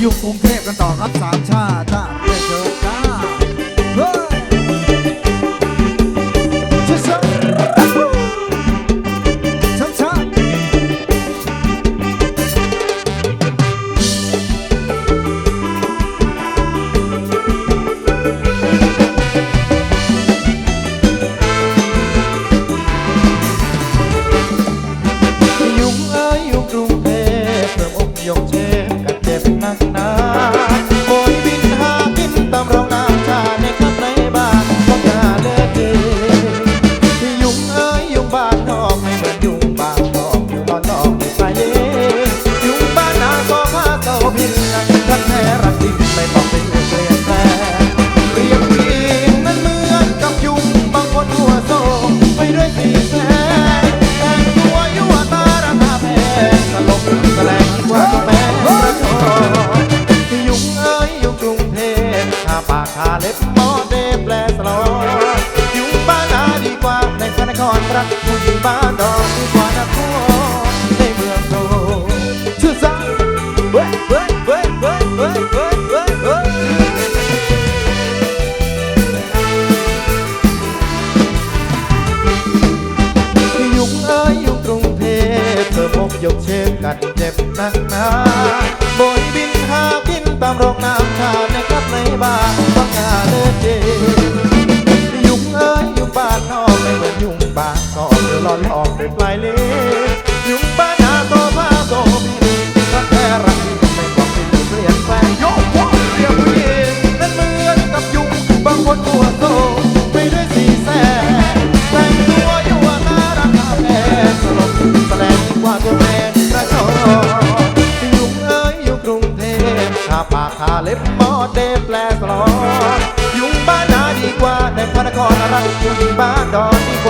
อยู่กรุงเทพกันต่อครับสามชาติจ้าเรียนเชิญจ้าเฮ้ยชิชะช้ำชายุงเอ้ยยุงกรุงเทพเพิ่มอกยกเชาปาเล็บหมอเดแปลสลออยุงบ้านนาดีกว่าในพระนครรักผู้หญิงบ้านดอกดีกว่านครในเมืองโตชื่อซังเว้ยเว้ยเว้ยเว้ยเว้ยเว้ยเว้ยเว้ยยุงเอ้ยยุงกรุงเทพเธอพบยกเชฟกัดเจ็บนักหนาโบยบินหากินตามโรงน้ำชาในครับในบ้าน หลอนออกด้วยปลายเล็บยุงป้านาโตมาโตมีถ้าแท้รักที่ทำไมบอกไม่ถูกเปลี่ยนแปลงยกพวกเรียกผู้หนั้นเหมือนกับยุงบางคนตัวโตไม่ด้วยสีแสงแต่งตัวยั่วน่ารักแท้สลบแสดงว่าตัวแม่กระโจยุงเอ้ยอยู่กรุงเทพคาปากคาเล็บมอเดฟแปลสลอนยุงบ้านาดีกว่าในพระนครรักยุงบ้านดอนดีกว่า